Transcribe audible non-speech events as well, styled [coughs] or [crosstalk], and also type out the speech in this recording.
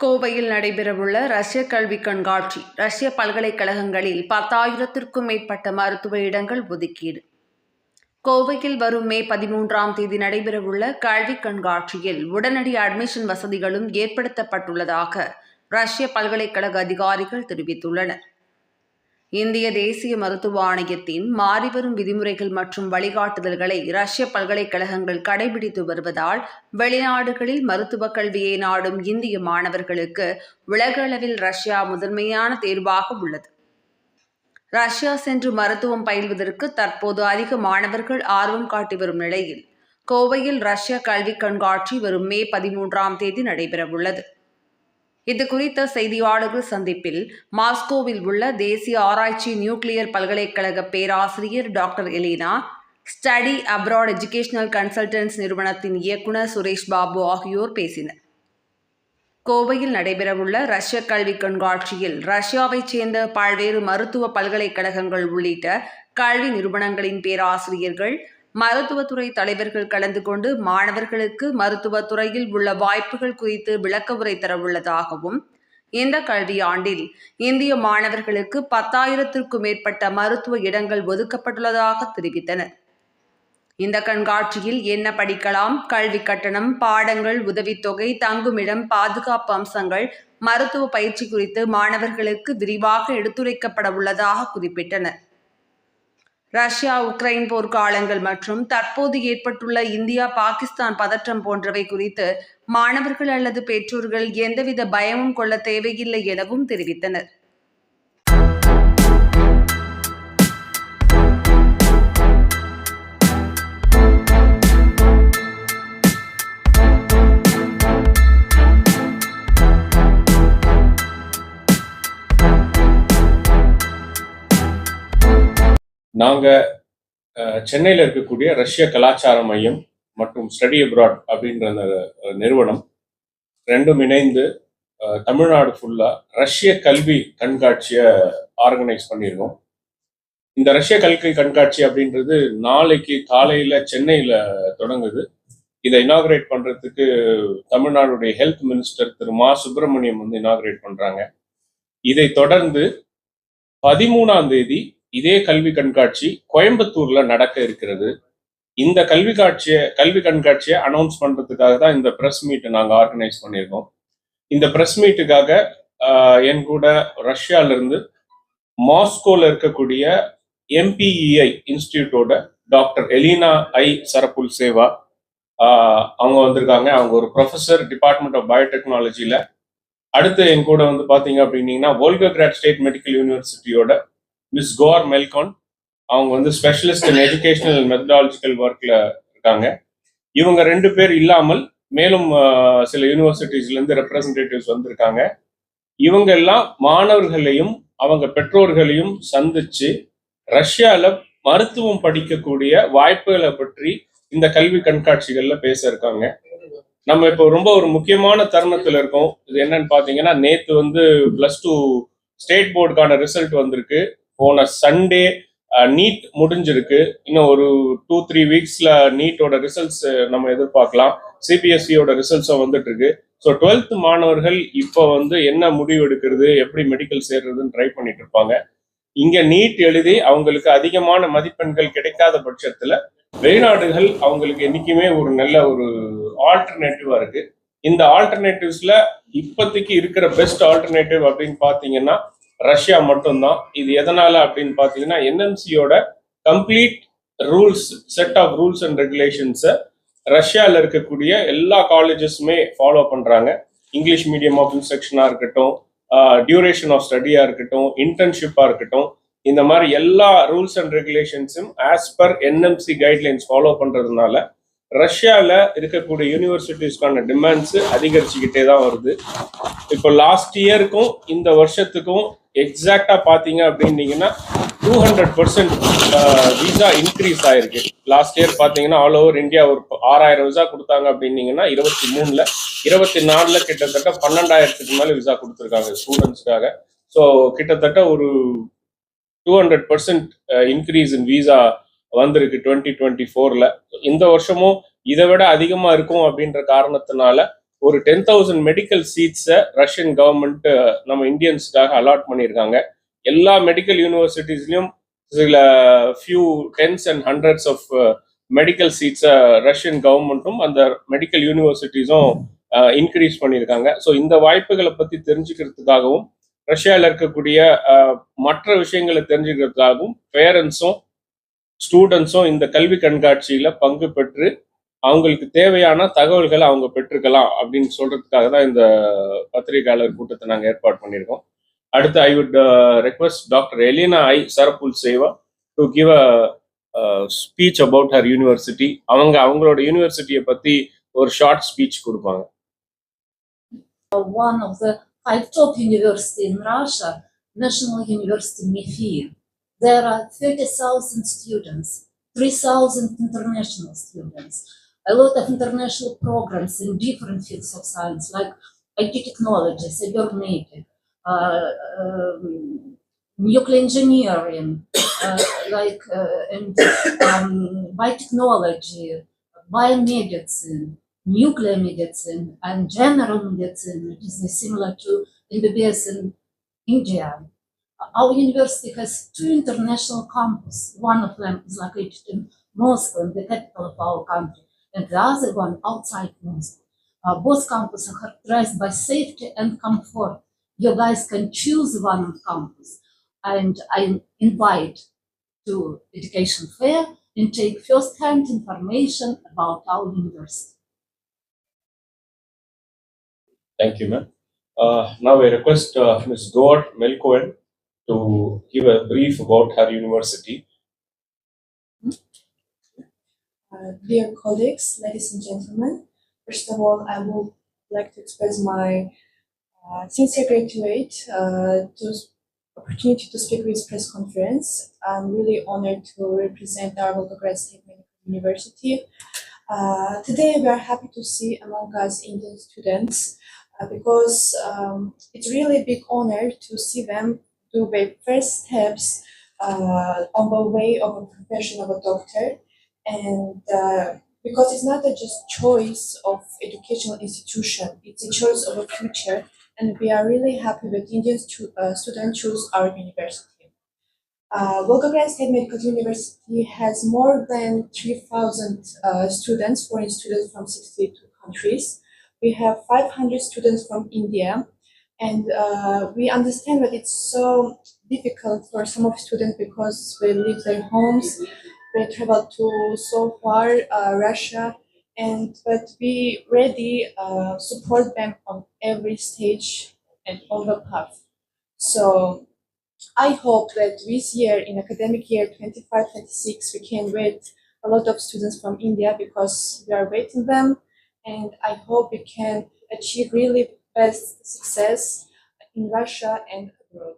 கோவையில் நடைபெறவுள்ள ரஷ்ய கல்வி கண்காட்சி ரஷ்ய பல்கலைக்கழகங்களில் பத்தாயிரத்திற்கும் மேற்பட்ட மருத்துவ இடங்கள் ஒதுக்கீடு. கோவையில் வரும் மே பதிமூன்றாம் தேதி நடைபெறவுள்ள கல்வி கண்காட்சியில் உடனடி அட்மிஷன் வசதிகளும் ஏற்படுத்தப்பட்டுள்ளதாக ரஷ்ய பல்கலைக்கழக அதிகாரிகள் தெரிவித்துள்ளனர். இந்திய தேசிய மருத்துவ ஆணையத்தின் மாறிவரும் விதிமுறைகள் மற்றும் வழிகாட்டுதல்களை ரஷ்ய பல்கலைக்கழகங்கள் கடைபிடித்து வருவதால் வெளிநாடுகளில் மருத்துவக் கல்வியை நாடும் இந்திய மாணவர்களுக்கு உலக அளவில் ரஷ்யா முதன்மையான தேர்வாக உள்ளது. ரஷ்யா சென்று மருத்துவம் பயில்வதற்கு தற்போது அதிக மாணவர்கள் ஆர்வம் காட்டி வரும் நிலையில் கோவையில் ரஷ்ய கல்வி கண்காட்சி வரும் மே பதிமூன்றாம் தேதி நடைபெறவுள்ளது. இது குறித்த செய்தியாளர்கள் சந்திப்பில் மாஸ்கோவில் உள்ள தேசிய ஆராய்ச்சி நியூக்ளியர் பல்கலைக்கழக பேராசிரியர் doctor Elina study abroad educational consultants நிறுவனத்தின் இயக்குனர் சுரேஷ் பாபு ஆகியோர் பேசினர். கோவையில் நடைபெறவுள்ள ரஷ்ய கல்வி கண்காட்சியில் ரஷ்யாவைச் சேர்ந்த பல்வேறு மருத்துவ பல்கலைக்கழகங்கள் உள்ளிட்ட கல்வி நிறுவனங்களின் பேராசிரியர்கள் மருத்துவத்துறை தலைவர்கள் கலந்து கொண்டு மாணவர்களுக்கு மருத்துவத்துறையில் உள்ள வாய்ப்புகள் குறித்து விளக்க உரை தரவுள்ளதாகவும் இந்த கல்வியாண்டில் இந்திய மாணவர்களுக்கு பத்தாயிரத்திற்கும் மேற்பட்ட மருத்துவ இடங்கள் ஒதுக்கப்பட்டுள்ளதாக தெரிவித்தனர் இந்த கண்காட்சியில் என்ன படிக்கலாம் கல்வி கட்டணம் பாடங்கள் உதவித்தொகை தங்குமிடம் பாதுகாப்பு அம்சங்கள் மருத்துவ பயிற்சி குறித்து மாணவர்களுக்கு விரிவாக எடுத்துரைக்கப்பட உள்ளதாக குறிப்பிட்டனர் ரஷ்யா உக்ரைன் போர்க்காலங்கள் மற்றும் தற்போது ஏற்பட்டுள்ள இந்தியா பாகிஸ்தான் பதற்றம் போன்றவை குறித்து மாணவர்கள் அல்லது பெற்றோர்கள் எந்தவித பயமும் கொள்ள தேவையில்லை எனவும் தெரிவித்தனர். நாங்கள் சென்னையில் இருக்கக்கூடிய ரஷ்ய கலாச்சார மையம் மற்றும் ஸ்டடி அப்ராட் அப்படின்ற அந்த நிறுவனம் ரெண்டும் இணைந்து தமிழ்நாடு ஃபுல்லாக ரஷ்ய கல்வி கண்காட்சியை ஆர்கனைஸ் பண்ணியிருக்கோம். இந்த ரஷ்ய கல்வி கண்காட்சி அப்படின்றது நாளைக்கு காலையில் சென்னையில் தொடங்குது. இதை இனாகிரேட் பண்ணுறதுக்கு தமிழ்நாடுடைய ஹெல்த் மினிஸ்டர் திரு மா சுப்பிரமணியம் வந்து இனாகிரேட் பண்ணுறாங்க இதை தொடர்ந்து பதிமூணாம் தேதி இதே கல்வி கண்காட்சி கோயம்புத்தூர்ல நடக்க இருக்கிறது. இந்த கல்வி காட்சியை கல்வி கண்காட்சியை அனௌன்ஸ் பண்றதுக்காக தான் இந்த பிரஸ் மீட் நாங்கள் ஆர்கனைஸ் பண்ணியிருக்கோம். இந்த பிரஸ் மீட்டுக்காக என் கூட ரஷ்யால இருந்து மாஸ்கோல இருக்கக்கூடிய எம்பிஇஐ இன்ஸ்டியூட்டோட டாக்டர் எலினா ஐ சரப்புல் சேவா அவங்க வந்திருக்காங்க. அவங்க ஒரு ப்ரொஃபசர் டிபார்ட்மெண்ட் ஆஃப் பயோடெக்னாலஜில அடுத்து என் கூட வந்து பாத்தீங்க அப்படின்னீங்கன்னா வோல்கோகிராட் ஸ்டேட் மெடிக்கல் யூனிவர்சிட்டியோட மிஸ் கோர் மெல்கான். அவங்க வந்து ஸ்பெஷலிஸ்ட் இன் எஜுகேஷனல் மெத்தடாலஜிக்கல் ஒர்க்ல இருக்காங்க. இவங்க ரெண்டு பேர் இல்லாமல் மேலும் சில யூனிவர்சிட்டிஸ்ல இருந்து ரெப்ரசன்டேட்டிவ்ஸ் வந்திருக்காங்க. இவங்க எல்லாம் மாணவர்களையும் அவங்க பெற்றோர்களையும் சந்திச்சு ரஷ்யால மருத்துவம் படிக்கக்கூடிய வாய்ப்புகளை பற்றி இந்த கல்வி கண்காட்சிகள்ல பேச இருக்காங்க. நம்ம இப்போ ரொம்ப ஒரு முக்கியமான தருணத்துல இருக்கோம். இது என்னன்னு பாத்தீங்கன்னா நேத்து வந்து பிளஸ் டூ ஸ்டேட் போர்டுக்கான ரிசல்ட் வந்திருக்கு. போன சண்டே நீட் முடிஞ்சிருக்கு. இன்னும் ஒரு டூ த்ரீ வீக்ஸ்ல நீட்டோட ரிசல்ட்ஸ் நம்ம எதிர்பார்க்கலாம். சிபிஎஸ்சியோட ரிசல்ட்ஸும் வந்துட்டு இருக்கு ஸோ டுவெல்த் மாணவர்கள் இப்போ வந்து என்ன முடிவு எடுக்கிறது எப்படி மெடிக்கல் சேர்றதுன்னு ட்ரை பண்ணிட்டு இருப்பாங்க. இங்க நீட் எழுதி அவங்களுக்கு அதிகமான மதிப்பெண்கள் கிடைக்காத பட்சத்துல வெளிநாடுகள் அவங்களுக்கு என்னைக்குமே ஒரு நல்ல ஒரு ஆல்டர்னேட்டிவா இருக்கு. இந்த ஆல்டர்னேட்டிவ்ஸ்ல இப்போதைக்கு இருக்கிற பெஸ்ட் ஆல்டர்னேட்டிவ் அப்படின்னு பாத்தீங்கன்னா ரஷ்யா மட்டும்தான். இது எதனால அப்படின்னு பார்த்தீங்கன்னா என்எம்சியோட complete rules set of rules and ரெகுலேஷன்ஸை ரஷ்யாவில் இருக்கக்கூடிய எல்லா காலேஜஸுமே ஃபாலோ பண்ணுறாங்க இங்கிலீஷ் மீடியம் ஆஃப் இன்ஸ்ட்ரக்ஷனாக இருக்கட்டும் டியூரேஷன் ஆஃப் ஸ்டடியாக இருக்கட்டும் இன்டர்ன்ஷிப்பாக இருக்கட்டும் இந்த மாதிரி எல்லா rules and ரெகுலேஷன்ஸும் as per NMC guidelines follow பண்ணுறதுனால ரஷ்யாவில் இருக்கக்கூடிய யூனிவர்சிட்டிஸ்க்கான டிமாண்ட்ஸு அதிகரிச்சுக்கிட்டே தான் வருது. இப்போ லாஸ்ட் இயருக்கும் இந்த வருஷத்துக்கும் எக்ஸாக்டா பாத்தீங்க அப்படின்னீங்கன்னா two hundred percent visa increase ஆயிருக்கு. லாஸ்ட் இயர் பாத்தீங்கன்னா ஆல் ஓவர் இந்தியா ஒரு ஆறாயிரம் விசா கொடுத்தாங்க அப்படின்னீங்கன்னா இருபத்தி மூணுல இருபத்தி நாலுல கிட்டத்தட்ட பன்னெண்டாயிரத்துக்கு மேல விசா கொடுத்துருக்காங்க ஸ்டூடெண்ட்ஸ்க்காக ஸோ கிட்டத்தட்ட ஒரு two hundred percent increase in visa வந்திருக்கு டுவெண்ட்டி டுவெண்ட்டி ஃபோர்ல இந்த வருஷமும் இதை விட அதிகமா இருக்கும் அப்படின்ற காரணத்தினால ஒரு டென் தௌசண்ட் மெடிக்கல் சீட்ஸை ரஷ்யன் கவர்மெண்ட் நம்ம இந்தியன்ஸ்க்காக அலாட் பண்ணியிருக்காங்க. எல்லா மெடிக்கல் யூனிவர்சிட்டிஸ்லையும் சில few tens and hundreds of medical சீட்ஸை Russian கவர்மெண்ட்டும் அந்த மெடிக்கல் யூனிவர்சிட்டிஸும் இன்க்ரீஸ் பண்ணியிருக்காங்க. ஸோ இந்த வாய்ப்புகளை பற்றி தெரிஞ்சுக்கிறதுக்காகவும் ரஷ்யாவில் இருக்கக்கூடிய மற்ற விஷயங்களை தெரிஞ்சுக்கிறதுக்காகவும் பேரண்ட்ஸும் ஸ்டூடெண்ட்ஸும் இந்த கல்வி கண்காட்சியில் பங்கு பெற்று அவங்களுக்கு தேவையான தகவல்களை அவங்க பெற்றுக்கலாம் அப்படின்னு சொல்றதுக்காக தான் இந்த பத்திரிகையாளர் கூட்டத்தை நாங்கள் ஏற்பாடு பண்ணியிருக்கோம். அடுத்து I would request doctor Elina ஐ சரப்புல் Seva to give a speech about her university அவங்க அவங்களோட யூனிவர்சிட்டியை பத்தி ஒரு ஷார்ட் ஸ்பீச் கொடுப்பாங்க. One of the five top universities in Russia, National University MIFIR. There are 30,000 students, 3,000 international students, a lot of international programs in different fields of science, like IT technology, cybernetics, uh, um, nuclear engineering, uh, [coughs] like uh, and um, biotechnology, biomedicine, nuclear medicine and general medicine, which is similar to MBBS in India. Our university has two international campuses. One of them is located in Moscow, the capital of our country, and the other one outside Moscow. Uh, both campuses are characterized by safety and comfort. You guys can choose one on campus, and I invite to education fair and take first-hand information about our university. Thank you, ma'am. Uh, now I request uh, Ms. Gord Melkoen to give a brief about her university. Uh, dear colleagues, ladies and gentlemen, first of all, I would like to express my uh, sincere gratitude uh, to opportunity to speak with press conference. I'm really honored to represent our Volgograd State Medical University. Uh, today, we are happy to see among us Indian students uh, because um, it's really a big honor to see them do their first steps uh, on the way of a profession of a doctor and uh, because it's not a just choice of educational institution it's a choice of a future and we are really happy that indian stu- uh, students choose our university uh, Volgograd State Medical University has more than 3,000 uh, students, foreign students from 62 countries. We have 500 students from India, and uh, we understand that it's so difficult for some of students because they leave their homes, they travel to so far uh, Russia, and but we really uh, support them on every stage and on the path. So I hope that this year, in academic year 25-26, we can wait a lot of students from India because we are waiting them, and I hope we can achieve really best success in Russia and abroad.